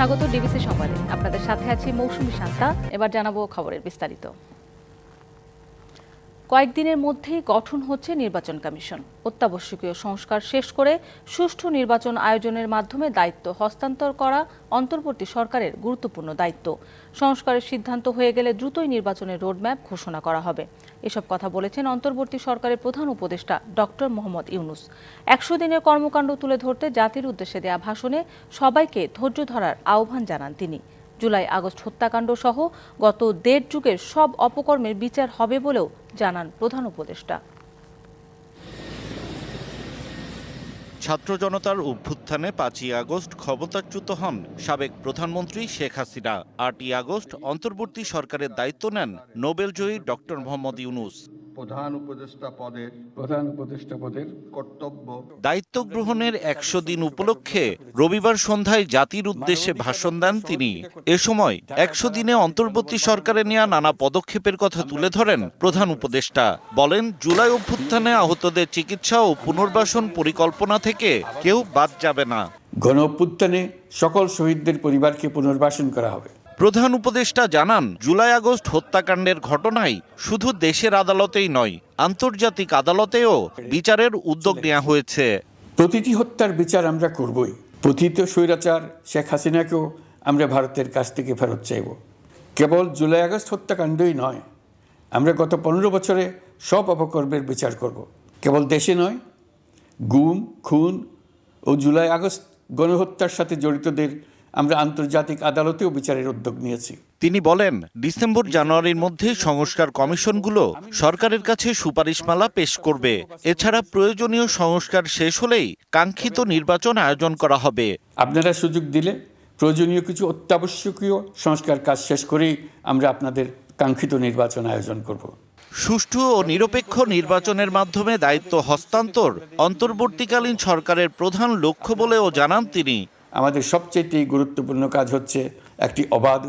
স্বাগত ডিবিসি সংবাদে। আপনাদের সাথে আছি মৌসুমী শান্তা। এবার জানাব খবরের বিস্তারিত। কয়েকদিনের মধ্যেই গঠন হচ্ছে নির্বাচন কমিশন। অত্যাবশ্যকীয় সংস্কার শেষ করে সুষ্ঠু নির্বাচন আয়োজনের মাধ্যমে দায়িত্ব হস্তান্তর করা অন্তর্বর্তী সরকারের গুরুত্বপূর্ণ দায়িত্ব। সংস্কারের সিদ্ধান্ত হয়ে গেলে দ্রুতই নির্বাচনের রোডম্যাপ ঘোষণা করা হবে। এসব কথা বলেছেন অন্তর্বর্তী সরকারের প্রধান উপদেষ্টা ডক্টর মোহাম্মদ ইউনুস। একশো দিনের কর্মকাণ্ড তুলে ধরতে জাতির উদ্দেশ্যে দেয়া ভাষণে সবাইকে ধৈর্য ধরার আহ্বান জানান তিনি। জুলাই আগস্ট হত্যাকাণ্ড সহ গত দেড় যুগের সব অপকর্মের বিচার হবে বলেও জানান প্রধান উপদেষ্টা। ছাত্র জনতার অভ্যুত্থানে পাঁচই আগস্ট ক্ষমতাচ্যুত হন সাবেক প্রধানমন্ত্রী শেখ হাসিনা। আটই আগস্ট অন্তর্বর্তী সরকারের দায়িত্ব নেন নোবেলজয়ী ডক্টর মোহাম্মদ ইউনুস। প্রধান উপদেষ্টা পদের প্রধান উপদেষ্টা পদের কর্তব্য। দায়িত্ব গ্রহণের একশো দিন উপলক্ষে রবিবার সন্ধ্যায় জাতির উদ্দেশ্যে ভাষণ দেন তিনি। এ সময় একশো দিনে অন্তর্বর্তী সরকারে নেওয়া নানা পদক্ষেপের কথা তুলে ধরেন প্রধান উপদেষ্টা। বলেন জুলাই অভ্যুত্থানে আহতদের চিকিৎসা ও পুনর্বাসন পরিকল্পনা থেকে কেউ বাদ যাবে না। গণ অভ্যুত্থানে সকল শহীদদের পরিবারকে পুনর্বাসন করা হবে। প্রধান উপদেষ্টা জানান, জুলাই আগস্ট হত্যাকাণ্ডের ঘটনায় শুধু দেশের আদালতেই নয়, আন্তর্জাতিক আদালতেও বিচারের উদ্যোগ নেওয়া হয়েছে। প্রতিটি হত্যার বিচার আমরা করবই। প্রথিত স্বৈরাচার শেখ হাসিনাকেও আমরা ভারতের কাছ থেকে ফেরত চাইব। কেবল জুলাই আগস্ট হত্যাকাণ্ডই নয়, আমরা গত পনেরো বছরে সব অপকর্মের বিচার করব। কেবল দেশে নয়, গুম, খুন ও জুলাই আগস্ট গণহত্যার সাথে জড়িতদের আমরা আন্তর্জাতিক আদালতেও বিচারের উদ্যোগ নিয়েছি। তিনি বলেন ডিসেম্বর জানুয়ারির মধ্যে সংস্কার কমিশনগুলো সরকারের কাছে সুপারিশমালা পেশ করবে। এছাড়া প্রয়োজনীয় সংস্কার শেষ হলেই কাঙ্ক্ষিত নির্বাচন আয়োজন করা হবে। আপনারা সুযোগ দিলে প্রয়োজনীয় কিছু অত্যাবশ্যকীয় সংস্কার কাজ শেষ করেই আমরা আপনাদের কাঙ্ক্ষিত নির্বাচন আয়োজন করব। সুষ্ঠু ও নিরপেক্ষ নির্বাচনের মাধ্যমে দায়িত্ব হস্তান্তর অন্তর্বর্তীকালীন সরকারের প্রধান লক্ষ্য বলেও জানান তিনি। আমাদের সবচেয়ে গুরুত্বপূর্ণ কাজ হচ্ছে একটি অবাধ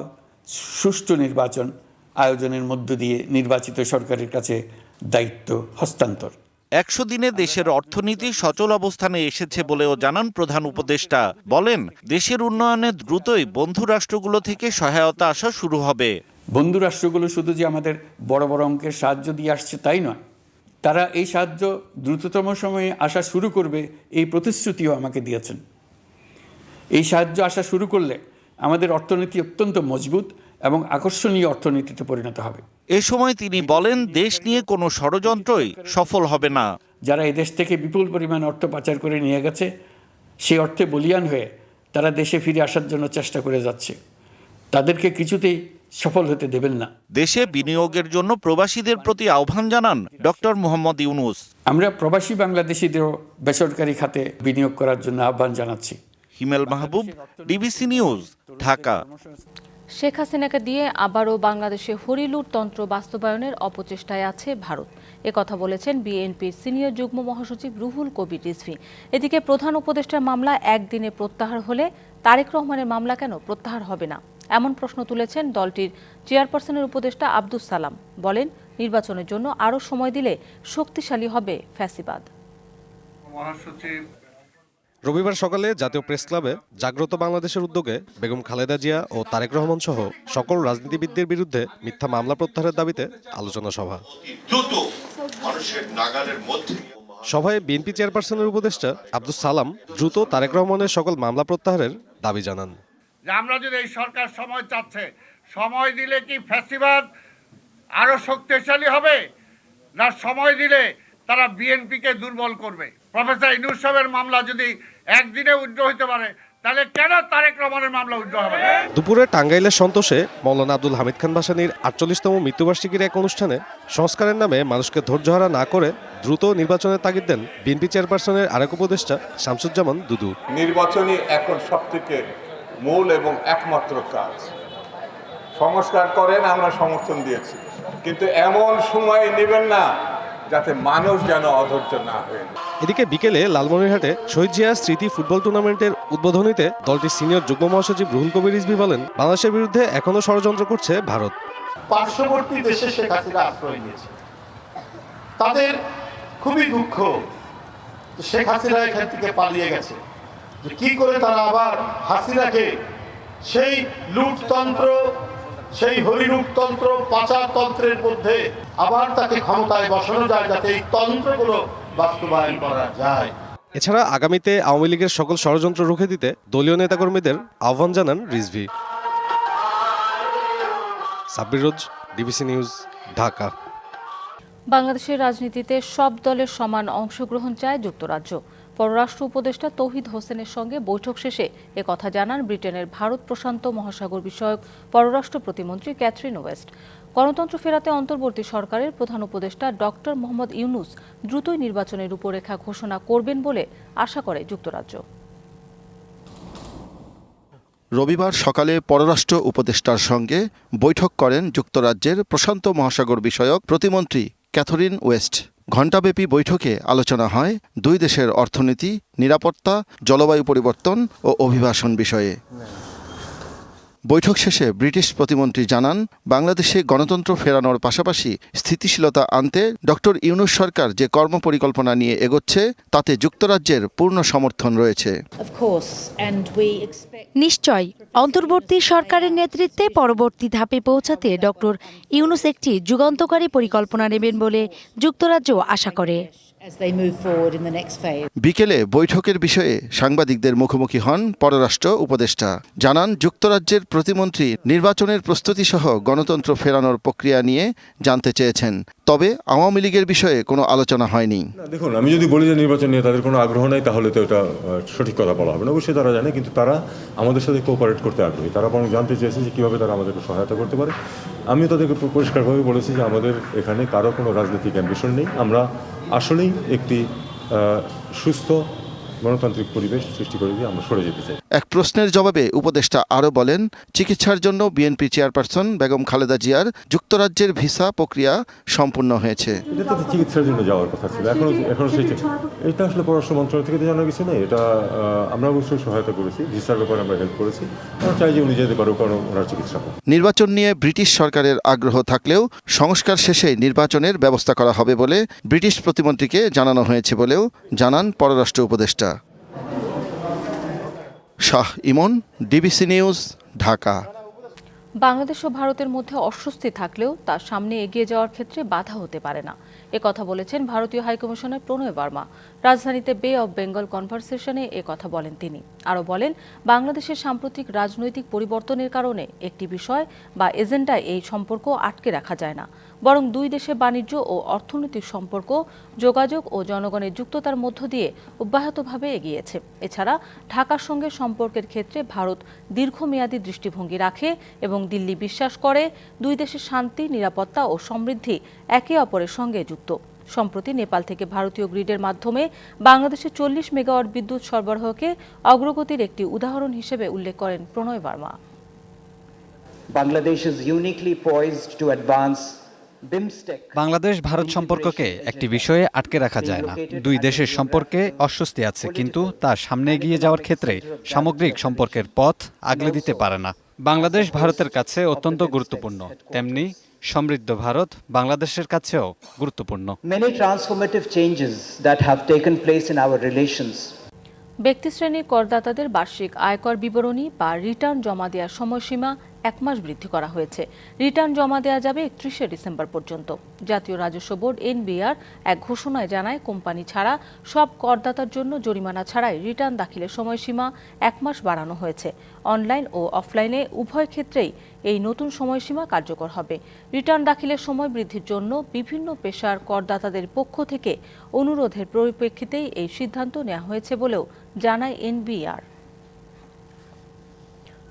সুষ্ঠু নির্বাচন আয়োজনের মধ্য দিয়ে নির্বাচিত সরকারের কাছে দায়িত্ব হস্তান্তর। একশো দিনে দেশের অর্থনীতি সচল অবস্থানে এসেছে বলেও জানান প্রধান উপদেষ্টা। বলেন দেশের উন্নয়নে দ্রুতই বন্ধু রাষ্ট্রগুলো থেকে সহায়তা আসা শুরু হবে। বন্ধু রাষ্ট্রগুলো শুধু যে আমাদের বড় বড় অঙ্কের সাহায্য দিয়ে আসছে তাই নয় তারা এই সাহায্য দ্রুততম সময়ে আসা শুরু করবে এই প্রতিশ্রুতিও আমাকে দিয়েছেন। এই সাহায্য আসা শুরু করলে আমাদের অর্থনীতি অত্যন্ত মজবুত এবং আকর্ষণীয় অর্থনীতিতে পরিণত হবে। এ সময় তিনি বলেন দেশ নিয়ে কোনো ষড়যন্ত্রই সফল হবে না। যারা এই দেশ থেকে বিপুল পরিমাণ অর্থ পাচার করে নিয়ে গেছে সেই অর্থে বলিয়ান হয়ে তারা দেশে ফিরে আসার জন্য চেষ্টা করে যাচ্ছে। তাদেরকে কিছুতেই সফল হতে দেবেন না। দেশে বিনিয়োগের জন্য প্রবাসীদের প্রতি আহ্বান জানান ডক্টর মোহাম্মদ ইউনুস। আমরা প্রবাসী বাংলাদেশিদেরও বেসরকারি খাতে বিনিয়োগ করার জন্য আহ্বান জানাচ্ছি। Himel Mahbub DBC news Dhaka. Sheikh হাসিনাকে দিয়ে আবারও বাংলাদেশে হরিলুর তন্ত্র বাস্তবায়নের অপচেষ্টায় আছে ভারত। কথা বলেছেন বিএনপির সিনিয়র যুগ্ম মহাসচিব রুহুল কবির রিজভি। এদিকে প্রধান উপদেষ্টার মামলা একদিনে প্রত্যাহার হলে তারেক রহমানের মামলা কেন প্রত্যাহার হবে না? এমন প্রশ্ন তুলেছেন দলটির চেয়ারপারসনের উপদেষ্টা আব্দুস সালাম। বলেন নির্বাচনের জন্য আরও সময় দিলে শক্তিশালী হবে ফ্যাসিবাদ। মহাসচিব রবিবার সকালে জাতীয় প্রেস ক্লাবে জাগ্রত বাংলাদেশের উদ্যোগে বেগম খালেদা জিয়া ও তারেক রহমান সহ সকল রাজনীতিবিদদের বিরুদ্ধে মিথ্যা মামলা প্রত্যাহারের দাবিতে আলোচনা সভা। সভায় বিএনপি চেয়ারপারসনের উপদেষ্টা আব্দুল সালাম দ্রুত তারেক রহমানের সকল মামলা প্রত্যাহারের দাবি জানান। যে আমরা যদি এই সরকার সময় চাচ্ছে সময় দিলে কি ফ্যাসিবাদ আরও শক্তিশালী হবে? না সময় দিলে তারা বিএনপিকে দুর্বল করবে? প্রফেসর ইনুস সাহেবের মামলা যদি একদিনে উজ্জ্ব হইতে পারে তাহলে কেন তারেক রহমানের মামলা উজ্জ্ব হবে না? দুপুরে টাঙ্গাইলের সন্তোষে মৌলানা আব্দুল হামিদ খান ভাসানির আটচল্লিশতম মৃত্যুবার্ষিকীর এক অনুষ্ঠানে সংস্কারের নামে মানুষকে ধৈর্যহারা না করে দ্রুত নির্বাচনের তাগিদ দেন বিএনপি চেয়ারপারসনের আরেক উপদেষ্টা শামসুজ্জামান দুদু। নির্বাচনই এখন সব থেকে মূল এবং একমাত্র কাজ। সংস্কার করেন আমরা সমর্থন দিয়েছি। কিন্তু এমন সময় নেবেন না যাতে মানুষ যেন অধৈর্য না হয়ে এদিকে বিকেলে লালমনিরহাটে শহীদ জিয়া স্মৃতি ফুটবল টুর্নামেন্টের উদ্বোধনীতে দলটির সিনিয়র যুগ্ম মহাসচিব রুহুল কবির রিজভি বলেন বাংলাদেশের বিরুদ্ধে এখনও ষড়যন্ত্র করছে ভারত। পার্শ্ববর্তী দেশে শেখ হাসিনা আশ্রয় নিয়েছে। তাদের খুবই দুঃখ শেখ হাসিনা এখান থেকে পালিয়ে গেছে। যে কি করে তারা আবার হাসিনাকে সেই লুটতন্ত্র সেই হরিলুটতন্ত্র পাচারতন্ত্রের মধ্যে আবার তাকে ক্ষমতায় বসানো যায় যাতে এই তন্ত্রগুলো বাস্তবায়ন করা যায়। এছাড়া আগামীতে আওয়ামী লীগের সকল ষড়যন্ত্র রুখে দিতে দলীয় নেতাকর্মীদের আহ্বান জানান Rizvi. Sabbir Roj DBC news Dhaka. বাংলাদেশের রাজনীতিতে সব দলের সমান অংশগ্রহণ চায় যুক্তরাজ্য। পররাষ্ট্র উপদেষ্টা তৌহিদ হোসেনের সঙ্গে বৈঠক শেষে একথা জানান ব্রিটেনের ভারত প্রশান্ত মহাসাগর বিষয়ক পররাষ্ট্র প্রতিমন্ত্রী ক্যাথরিন ওয়েস্ট। গণতন্ত্র ফেরাতে অন্তর্বর্তী সরকারের প্রধান উপদেষ্টা ডক্টর মোহাম্মদ ইউনুস দ্রুতই নির্বাচনের রূপরেখা ঘোষণা করবেন বলে আশা করে যুক্তরাজ্য। রবিবার সকালে পররাষ্ট্র উপদেষ্টার সঙ্গে বৈঠক করেন যুক্তরাজ্যের প্রশান্ত মহাসাগর বিষয়ক প্রতিমন্ত্রী ক্যাথরিন ওয়েস্ট। ঘণ্টাব্যাপী বৈঠকে আলোচনা হয় দুই দেশের অর্থনীতি, নিরাপত্তা, জলবায়ু পরিবর্তন ও অভিবাসন বিষয়ে। বৈঠক শেষে ব্রিটিশ প্রতিমন্ত্রী জানান বাংলাদেশে গণতন্ত্র ফেরানোর পাশাপাশি স্থিতিশীলতা আনতে ডক্টর ইউনুস সরকার যে কর্মপরিকল্পনা নিয়ে এগোচ্ছে তাতে যুক্তরাজ্যের পূর্ণ সমর্থন রয়েছে। নিশ্চয় অন্তর্বর্তী সরকারের নেতৃত্বে পরবর্তী ধাপে পৌঁছাতে ডক্টর ইউনুস একটি যুগান্তকারী পরিকল্পনা নেবেন বলে যুক্তরাজ্য আশা করে। বিকেলে বৈঠকের বিষয়ে সাংবাদিকদের মুখোমুখি হন পররাষ্ট্র উপদেষ্টা। জানান যুক্তরাজ্যের প্রতিমন্ত্রী নির্বাচনের প্রস্তুতি সহ গণতন্ত্র ফেরানোর প্রক্রিয়া নিয়ে জানতে চেয়েছেন। তবে আওয়ামী লীগের বিষয়ে কোনো আলোচনা হয়নি। দেখুন আমি যদি বলি যে নির্বাচন নিয়ে তাদের কোনো আগ্রহ নেই তাহলে তো এটা সঠিক কথা বলা হবে না। অবশ্যই তারা জানে কিন্তু তারা আমাদের সাথে কোঅপারেট করতে আগ্রহী। তারা বরং জানতে চেয়েছে যে কীভাবে তারা আমাদেরকে সহায়তা করতে পারে। আমিও তাদেরকে পরিষ্কারভাবে বলেছি যে আমাদের এখানে কারও কোনো রাজনৈতিক অ্যাম্বিশন নেই। আমরা আসলেই একটি সুস্থ গণতান্ত্রিক পরিবেশ সৃষ্টি করে দিয়ে আমরা সরে যেতে চাই। এক প্রশ্নের জবাবে উপদেষ্টা আরও বলেন চিকিৎসার জন্য বিএনপি চেয়ারপারসন বেগম খালেদা জিয়ার যুক্তরাজ্যের ভিসা প্রক্রিয়া সম্পূর্ণ হয়েছে। এটা তো চিকিৎসার জন্য যাওয়ার কথা ছিল। এখনও এখনও সেই এটা আসলে পররাষ্ট্র মন্ত্রণালয় থেকে কিছু নেই। এটা আমরা অবশ্যই সহায়তা করেছি। ভিসার ব্যাপারে আমরা হেল্প করেছি। আমরা চাই যে উনি যেতে পারো কারণ ওনার চিকিৎসা নির্বাচন নিয়ে ব্রিটিশ সরকারের আগ্রহ থাকলেও সংস্কার শেষে নির্বাচনের ব্যবস্থা করা হবে বলে ব্রিটিশ প্রতিমন্ত্রীকে জানানো হয়েছে বলেও জানান পররাষ্ট্র উপদেষ্টা। Shah Imon, DBC news, Dhaka. Bangladesh ও ভারতের মধ্যে অস্বস্তি থাকলেও তা সামনে এগিয়ে যাওয়ার ক্ষেত্রে বাধা হতে পারে না। কথা বলেছেন ভারতীয় হাইকমিশনার প্রণয় বর্মা। রাজধানীতে বে অব বেঙ্গল কনভারসেশনে কথা বলেন তিনি। আরও বলেন, বাংলাদেশের সাম্প্রতিক রাজনৈতিক পরিবর্তনের কারণে একটি বিষয় বা এজেন্ডায় এই সম্পর্ক আটকে রাখা যায় না। বরং দুই দেশের বাণিজ্য ও অর্থনৈতিক সম্পর্ক, যোগাযোগ ও জনগণের যুক্ততার মধ্য দিয়ে অব্যাহতভাবে এগিয়েছে। এছাড়া, ঢাকার সঙ্গে সম্পর্কের ক্ষেত্রে ভারত দীর্ঘমেয়াদী দৃষ্টিভঙ্গি রাখে এবং দিল্লি বিশ্বাস করে, দুই দেশের শান্তি, নিরাপত্তা ও সমৃদ্ধি একে অপরের সঙ্গে যুক্ত সম্প্রতি নেপাল থেকে ভারতীয় গ্রিডের মাধ্যমে বাংলাদেশে চল্লিশ মেগাওয়াট বিদ্যুৎ সরবরাহকে অগ্রগতির একটি উদাহরণ হিসেবে উল্লেখ করেন প্রণয় বার্মা poised advance বাংলাদেশ ভারত সম্পর্ককে একটি বিষয়ে আটকে রাখা যায় না। দুই দেশের সম্পর্কে অস্বস্তি আছে কিন্তু তা সামনে এগিয়ে যাওয়ার ক্ষেত্রে সামগ্রিক সম্পর্কের পথ আগলে দিতে পারে না। বাংলাদেশ ভারতের কাছে অত্যন্ত গুরুত্বপূর্ণ। তেমনি সমৃদ্ধ ভারত বাংলাদেশের কাছেও গুরুত্বপূর্ণ। Many transformative changes that have taken place in our relations. ব্যক্তিশ্রেণীর করদাতাদের বার্ষিক আয়কর বিবরণী বা রিটার্ন জমা দেওয়ার সময়সীমা এক মাস বৃদ্ধি করা হয়েছে। রিটার্ন জমা দেওয়া যাবে একত্রিশে ডিসেম্বর পর্যন্ত। জাতীয় রাজস্ব বোর্ড এনবিআর এক ঘোষণায় জানায়, কোম্পানি ছাড়া সব করদাতার জন্য জরিমানা ছাড়াই রিটার্ন দাখিলের সময়সীমা এক মাস বাড়ানো হয়েছে। অনলাইন ও অফলাইনে উভয় ক্ষেত্রেই এই নতুন সময়সীমা কার্যকর হবে। রিটার্ন দাখিলের সময় বৃদ্ধির জন্য বিভিন্ন পেশার করদাতাদের পক্ষ থেকে অনুরোধের পরিপ্রেক্ষিতেই এই সিদ্ধান্ত নেওয়া হয়েছে বলেও জানায় এনবিআর।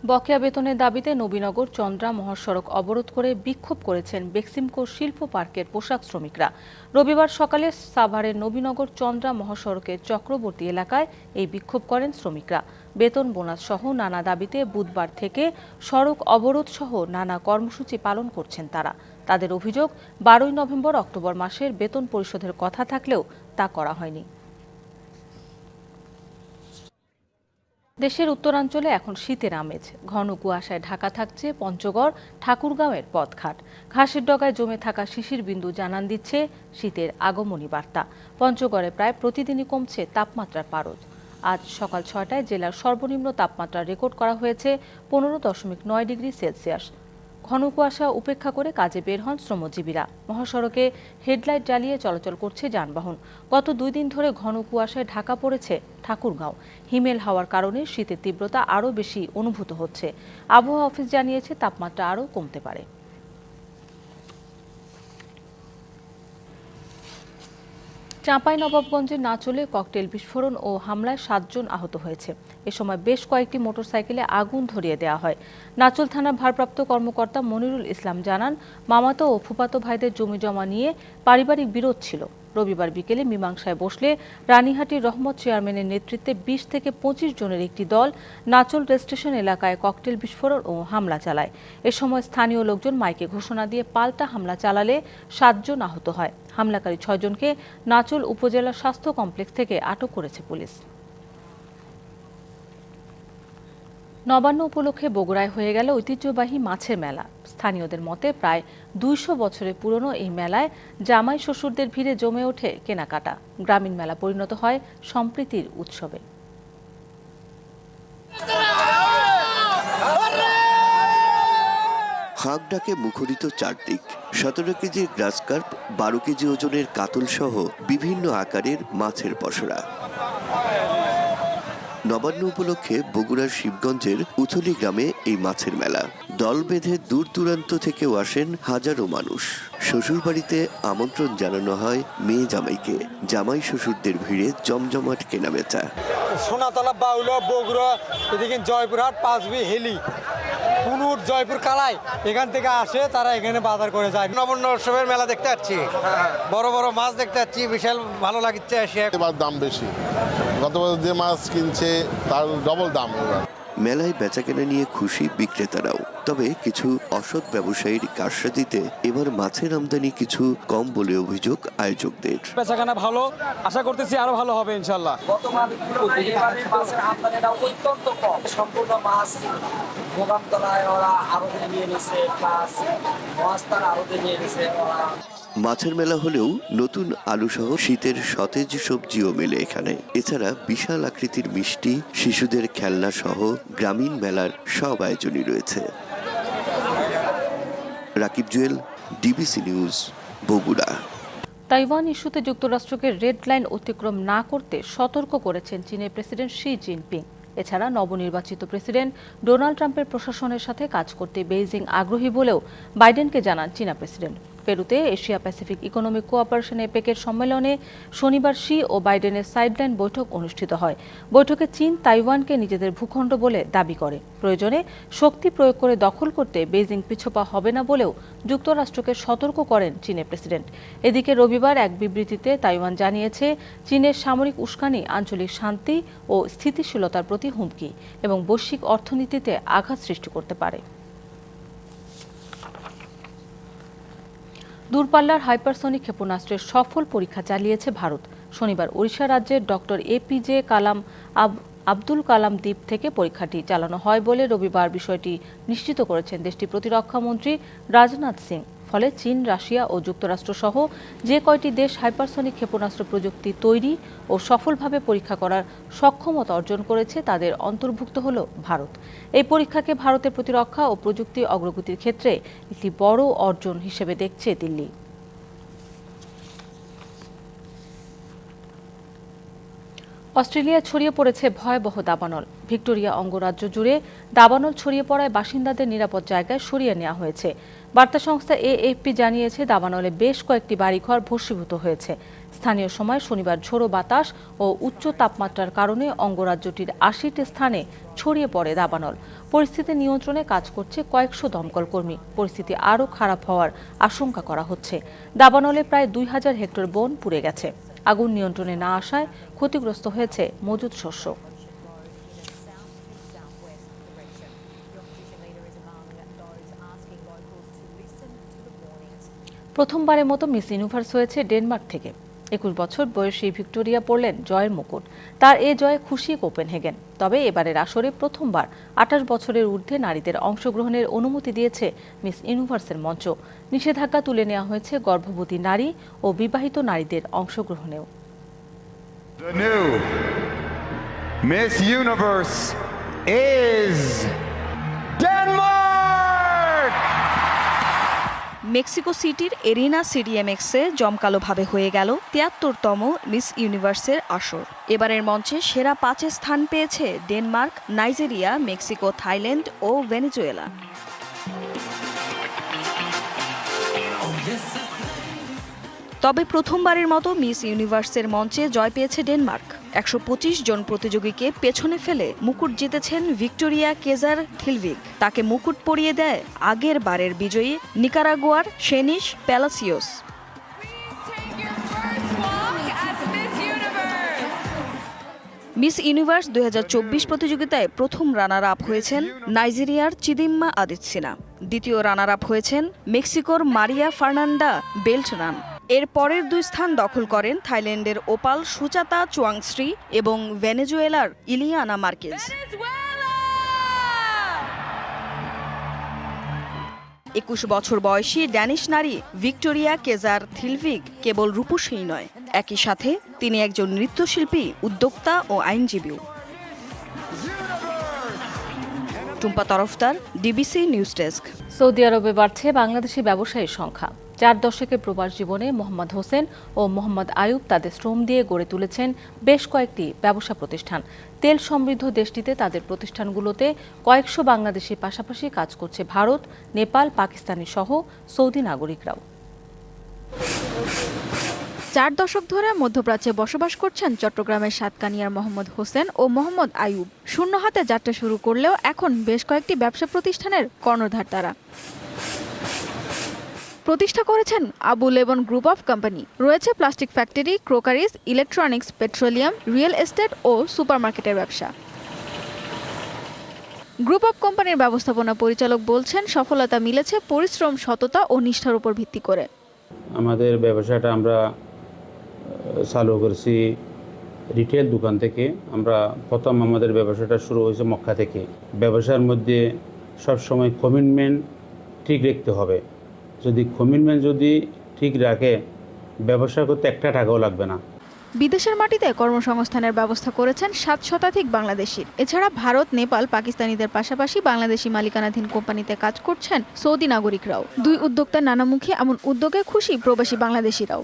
বকেয়া বেতনের দাবিতে নবীনগর চন্দ্রা মহাসড়ক অবরোধ করে বিক্ষোভ করেছেন বেক্সিমকো শিল্প পার্কের পোশাক শ্রমিকরা। রবিবার সকালে সাভারের নবীনগর চন্দ্রা মহাসড়কের চক্রবর্তী এলাকায় এই বিক্ষোভ করেন শ্রমিকরা। বেতন বোনাস সহ নানা দাবিতে বুধবার থেকে সড়ক অবরোধ সহ নানা কর্মসূচি পালন করছেন তারা। তাদের অভিযোগ, বারোই নভেম্বর অক্টোবর মাসের বেতন পরিশোধের কথা থাকলেও তা করা হয়নি। দেশের উত্তরাঞ্চলে এখন শীতের আমেজ। ঘন কুয়াশায় ঢাকা থাকছে পঞ্চগড়, ঠাকুরগাঁওয়ের পথঘাট। ঘাসের ডগায় জমে থাকা শিশির বিন্দু জানান দিচ্ছে শীতের আগমনী বার্তা। পঞ্চগড়ে প্রায় প্রতিদিনই কমছে তাপমাত্রার পারদ। আজ সকাল ছয়টায় জেলার সর্বনিম্ন তাপমাত্রা রেকর্ড করা হয়েছে পনেরো দশমিক নয় ডিগ্রি সেলসিয়াস। ঘন কুয়াশা উপেক্ষা করে কাজে বের হন শ্রমজীবীরা। মহাসড়কে হেডলাইট জ্বালিয়ে চলাচল করছে যানবাহন। গত দুই দিন ধরে ঘন কুয়াশায় ঢাকা পড়েছে ঠাকুরগাঁও। হিমেল হওয়ার কারণে শীতের তীব্রতা আরও বেশি অনুভূত হচ্ছে। আবহাওয়া অফিস জানিয়েছে তাপমাত্রা আরও কমতে পারে। চাঁপাই না নাচলে ককটেল বিস্ফোরণ ও হামলায় সাতজন আহত হয়েছে। এ সময় বেশ কয়েকটি মোটরসাইকেলে আগুন ধরিয়ে দেওয়া হয়। নাচল থানার ভারপ্রাপ্ত কর্মকর্তা মনিরুল ইসলাম জানান, মামাতো ও ফুপাতো ভাইদের জমি জমা নিয়ে পারিবারিক বিরোধ ছিল। রবিবার বিকেলে মীমাংসায় বসলে রানীহাটির রহমত চেয়ারম্যানের নেতৃত্বে বিশ থেকে পঁচিশ জনের একটি দল নাচল রেলস্টেশন এলাকায় ককটেল বিস্ফোরণ ও হামলা চালায়। এ সময় স্থানীয় লোকজন মাইকে ঘোষণা দিয়ে পাল্টা হামলা চালালে সাতজন আহত হয়। হামলাকারী ছয়জনকে নাচল উপজেলা স্বাস্থ্য কমপ্লেক্স থেকে আটক করেছে পুলিশ। নবান্ন উপলক্ষে বগুড়ায় হয়ে গেল ঐতিহ্যবাহী মাছের মেলা। স্থানীয়দের মতে প্রায় দুইশো বছরের পুরনো এই মেলায় জামাই শ্বশুরদের ভিড়ে জমে ওঠে কেনাকাটা। গ্রামীণ মেলা পরিণত হয় সম্প্রীতির উৎসবে। হাঁক ডাকে মুখরিত চারদিক, সতেরো কেজির গ্রাসকার্প বারো কেজি ওজনের কাতল সহ বিভিন্ন আকারের মাছের পসরা। নবান্ন উপলক্ষে বগুড়ার শিবগঞ্জের উথলি গ্রামে এই মাছের মেলা। দল বেঁধে দূর দূরান্ত থেকেও আসেন হাজারো মানুষ। শ্বশুর বাড়িতে আমন্ত্রণ জানানো হয় মেয়ে জামাইকে। জামাই শ্বশুরদের ভিড়ে জমজমাট কেনা বেচা সোনাতলা, বাউলা, বগুড়া, এদিকে জয়পুরহাট, পাঁচবি, হেলি। কুনুর জয়পুর কালাই। এখান থেকে আসে তারা এখানে বাজার করে যায়। নবন্ন উৎসবের মেলা দেখতে পাচ্ছি। বড় বড় মাছ দেখতে পাচ্ছি। বিশাল ভালো লাগছে এসে। এবার দাম বেশি। গত বছর যে মাছ কিনছে তার ডবল দাম এবার। মেলায় বেচাকেনা নিয়ে খুশি বিক্রেতারাও। তবে কিছু অসৎ ব্যবসায়ীর কারসাজিতে এবার মাছের আমদানি কিছু কম বলে অভিযোগ আয়োজকদের। বেচাকেনা ভালো আশা করতেছি আরও ভালো হবে ইনশাল্লাহ অত্যন্ত কম। সম্পূর্ণ মাছ মোকামতলায় ওরা আরও নিয়ে নিছে প্লাস মাছ তার আরও নিয়ে নিছে ওরা। মাছের মেলা হলেও নতুন আলু সহ শীতের সতেজ সবজিও মেলে এখানে। এছাড়া বিশাল আকৃতির মিষ্টি শিশুদের খেলনা সহ গ্রামীণ মেলার সব আয়োজনই রয়েছে। Rakib Jewel, DBC news, Bogura. Taiwan ইস্যুতে যুক্তরাষ্ট্রকে রেড লাইন অতিক্রম না করতে সতর্ক করেছেন চীনের প্রেসিডেন্ট শি জিনপিং। এছাড়া নবনির্বাচিত প্রেসিডেন্ট ডোনাল্ড ট্রাম্পের প্রশাসনের সাথে কাজ করতে বেইজিং আগ্রহী বলেও বাইডেনকে জানান চীনা প্রেসিডেন্ট। পেরুতে এশিয়া প্যাসিফিক ইকোনমিক কোঅপারেশন এপেকের সম্মেলনে শনিবার শি ও বাইডেনের সাইডলাইন বৈঠক অনুষ্ঠিত হয়। বৈঠকে চীন তাইওয়ানকে নিজেদের ভূখণ্ড বলে দাবি করে। প্রয়োজনে শক্তি প্রয়োগ করে দখল করতে বেজিং পিছপা হবে না বলেও যুক্তরাষ্ট্রকে সতর্ক করেন চীনের প্রেসিডেন্ট। এদিকে রবিবার এক বিবৃতিতে তাইওয়ান জানিয়েছে, চীনের সামরিক উস্কানি, আঞ্চলিক শান্তি ও স্থিতিশীলতার প্রতি হুমকি এবং বৈশ্বিক অর্থনীতিতে আঘাত সৃষ্টি করতে পারে। দূরপাল্লার হাইপারসনিক ক্ষেপণাস্ত্রের সফল পরীক্ষা চালিয়েছে ভারত। শনিবার ওড়িশা রাজ্যের ডক্টর এপিজে কালাম আব- আব্দুল কালাম দ্বীপ থেকে পরীক্ষাটি চালানো হয় বলে রবিবার বিষয়টি নিশ্চিত করেছেন দেশটির প্রতিরক্ষা মন্ত্রী রাজনাথ সিং। ফলে চীন, রাশিয়া ও যুক্তরাষ্ট্র সহ যে কয়টি দেশ হাইপারসনিক ক্ষেপণাস্ত্র প্রযুক্তি তৈরি ও সফলভাবে পরীক্ষা করার সক্ষমতা অর্জন করেছে, তাদের অন্তর্ভুক্ত হল ভারত। এই পরীক্ষাকে ভারতের প্রতিরক্ষা ও প্রযুক্তি অগ্রগতির ক্ষেত্রে একটি বড় অর্জন হিসেবে দেখছে দিল্লি। অস্ট্রেলিয়ায় ছড়িয়ে পড়েছে ভয়াবহ দাবানল। ভিক্টোরিয়া অঙ্গরাজ্য জুড়ে দাবানল ছড়িয়ে পড়ায় বাসিন্দাদের নিরাপদ জায়গায় সরিয়ে নেওয়া হয়েছে। বার্তা সংস্থা এএফপি জানিয়েছে, দাবানলে বেশ কয়েকটি বাড়িঘর ভস্মীভূত হয়েছে। স্থানীয় সময় শনিবার ঝোড়ো বাতাস ও উচ্চ তাপমাত্রার কারণে অঙ্গরাজ্যটির আশিটি স্থানে ছড়িয়ে পড়ে দাবানল। পরিস্থিতি নিয়ন্ত্রণে কাজ করছে কয়েকশো দমকল কর্মী। পরিস্থিতি আরও খারাপ হওয়ার আশঙ্কা করা হচ্ছে। দাবানলে প্রায় দুই হাজার হেক্টর বন পুড়ে গেছে। আগুন নিয়ন্ত্রণে না আসায় ক্ষতিগ্রস্ত হয়েছে মজুদ শস্য। প্রথমবারের মতো মিস ইউনিভার্স হয়েছে ডেনমার্ক থেকে। একুশ বছর বয়সী ভিক্টোরিয়া পড়লেন জয়ের মুকুট। তার এ জয়ে খুশি কোপেনহেগেন। তবে এবারের আসরে প্রথমবার আঠাশ বছরের ঊর্ধ্বে নারীদের অংশগ্রহণের অনুমতি দিয়েছে মিস ইউনিভার্সের মঞ্চ। নিষেধাজ্ঞা তুলে নেওয়া হয়েছে গর্ভবতী নারী ও বিবাহিত নারীদের অংশগ্রহণেও। মেক্সিকো সিটির এরিনা সিডিএমএক্সে জমকালোভাবে হয়ে গেল তিয়াত্তরতম মিস ইউনিভার্সের আসর। এবারের মঞ্চে সেরা পাঁচে স্থান পেয়েছে ডেনমার্ক, নাইজেরিয়া, মেক্সিকো, থাইল্যান্ড ও ভেনেজুয়েলা। তবে প্রথমবারের মতো মিস ইউনিভার্সের মঞ্চে জয় পেয়েছে ডেনমার্ক। একশো পঁচিশ জন প্রতিযোগীকে পেছনে ফেলে মুকুট জিতেছেন ভিক্টোরিয়া কেজার থিলভিক তাকে মুকুট পরিয়ে দেয় আগের বারের বিজয়ী নিকারাগুয়ার শেনিশ প্যালাসিওস। মিস ইউনিভার্স দু হাজার চব্বিশ প্রতিযোগিতায় প্রথম রানার আপ হয়েছেন নাইজেরিয়ার চিদিম্মা আদিৎসিনা দ্বিতীয় রানার আপ হয়েছেন মেক্সিকোর মারিয়া ফার্নান্ডা বেল্টরান এর পরের দুই স্থান দখল করেন থাইল্যান্ডের ওপাল সুচাতা চুয়াংশ্রী এবং ভেনেজুয়েলার ইলিয়ানা মার্কেজ। একুশ বছর বয়সী ড্যানিশ নারী ভিক্টোরিয়া কেজার থিলভিক কেবল রূপসী নয়, একই সাথে তিনি একজন নৃত্যশিল্পী, উদ্যোক্তা ও আইনজীবীও। Tumpa Tarafdar DBC News desk Saudi আরবে বাড়ছে বাংলাদেশি ব্যবসায়ীর সংখ্যা। চার দশকে প্রবাস জীবনে মোহাম্মদ হোসেন ও মোহাম্মদ আয়ুব তাদের শ্রম দিয়ে গড়ে তুলেছেন বেশ কয়েকটি ব্যবসা প্রতিষ্ঠান। তেল সমৃদ্ধ দেশটিতে তাদের প্রতিষ্ঠানগুলোতে কয়েকশো বাংলাদেশির পাশাপাশি কাজ করছে ভারত, নেপাল, পাকিস্তানি সহ সৌদি নাগরিকরাও। চার দশক ধরে মধ্যপ্রাচ্যে বসবাস করছেন চট্টগ্রামের সাতকানিয়ার মোহাম্মদ হোসেন ও মোহাম্মদ আয়ুব শূন্য হাতে যাত্রা শুরু করলেও এখন বেশ কয়েকটি ব্যবসা প্রতিষ্ঠানের কর্ণধার তারা প্রতিষ্ঠা করেছেন Abu Lebon group of company. রয়েছে plastic factory crockeries electronics, petroleum, real estate ও সুপারমার্কেটের ব্যবসা। গ্রুপ অফ কোম্পানির ব্যবস্থাপনা পরিচালক বলছেন, সফলতা মিলেছে পরিশ্রম, সততা ও নিষ্ঠার উপর ভিত্তি করে। আমাদের ব্যবসাটা আমরা করেছি রিটেল দোকান থেকে। আমরা প্রথম আমাদের ব্যবসাটা শুরু হয়েছে মক্কা থেকে। ব্যবসার মধ্যে সবসময় কমিটমেন্ট ঠিক রাখতে হবে। যদি কমিটমেন্ট যদি ঠিক রাখে, ব্যবসা করতে একটা টাকাও লাগবে না। বিদেশের মাটিতে কর্মসংস্থানের ব্যবস্থা করেছেন সাত শতাধিক বাংলাদেশির এছাড়া ভারত নেপাল পাকিস্তানিদের পাশাপাশি বাংলাদেশি মালিকানাধীন কোম্পানিতে কাজ করছেন সৌদি নাগরিকরাও দুই উদ্যোক্তার নানামুখী এমন উদ্যোগে খুশি প্রবাসী বাংলাদেশিরাও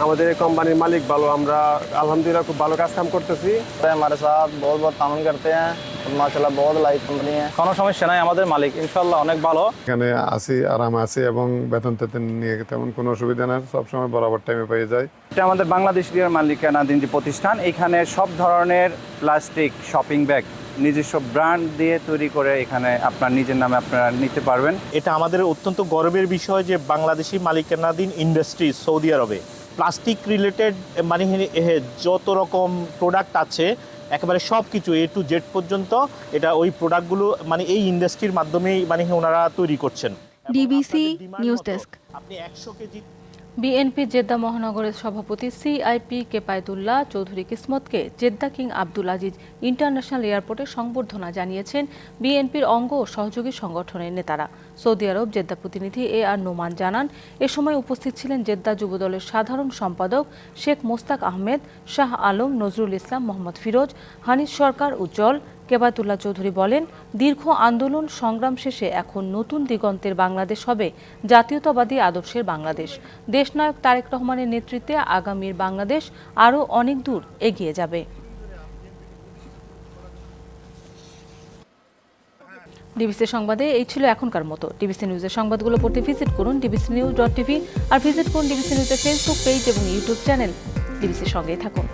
আমাদের এই কোম্পানির মালিক ভালো আমরা আলহামদুলিল্লাহ খুব ভালো কাজ কাম করতেছি हमारे साथ बहुत बहुत ताउन करते हैं মাশাল্লাহ বহুত লাইট কোম্পানি কোনো সমস্যা নাই আমাদের মালিক ইনশাল্লাহ অনেক ভালো। এখানে আসি আরাম আছি এবং বেতন তেতন নিয়ে তেমন কোনো অসুবিধা নেই সবসময় বরাবর টাইমে পেয়ে যায় এটা আমাদের বাংলাদেশ মালিকানাধীন যে প্রতিষ্ঠান। এখানে সব ধরনের প্লাস্টিক শপিং ব্যাগ নিজস্ব ব্র্যান্ড দিয়ে তৈরি করে এখানে আপনার নিজের নামে আপনারা নিতে পারবেন। এটা আমাদের অত্যন্ত গর্বের বিষয় যে বাংলাদেশি মালিকানাধীন ইন্ডাস্ট্রি সৌদি আরবে। প্লাস্টিক রিলেটেড মানে যত রকম প্রোডাক্ট আছে একেবারে সব কিছু এ টু জেড পর্যন্ত এটা ওই প্রোডাক্টগুলো মানে এই ইন্ডাস্ট্রির মাধ্যমেই মানে ওনারা তৈরি করছেন। ডিবিসি নিউজ ডেস্ক আপনি একশো কেজি বিএনপি জেদ্দা মহানগরের সভাপতি CIP Kefayetullah Chowdhury কিসমতকে Jeddah King Abdul Aziz International এয়ারপোর্টে সংবর্ধনা জানিয়েছেন বিএনপির অঙ্গ ও সহযোগী সংগঠনের নেতারা। সৌদি আরব জেদ্দা প্রতিনিধি এ আর নোমান জানান, এ সময় উপস্থিত ছিলেন জেদ্দা যুবদলের সাধারণ সম্পাদক শেখ মোস্তাক আহমেদ, শাহ আলম নজরুল ইসলাম মোহাম্মদ ফিরোজ, হানিফ সরকার উজ্জ্বল কেবাতুল্লাহ চৌধুরী বলেন, দীর্ঘ আন্দোলন সংগ্রাম শেষে এখন নতুন দিগন্তের বাংলাদেশ হবে, জাতীয়তাবাদী আদর্শের বাংলাদেশ। দেশনায়ক তারেক রহমানের নেতৃত্বে আগামীর বাংলাদেশ আরও অনেক দূর এগিয়ে যাবে। ডিবিসি সংবাদে এই ছিল এখনকার মতো। ডিবিসি নিউজের সংবাদগুলো পড়তে ভিজিট করুন ডিবিসি নিউজ ডট টিভি, আর ভিজিট করুন ডিবিসি নিউজের ফেসবুক পেজ এবং ইউটিউব চ্যানেল ডিবিসির সঙ্গেই থাকুন।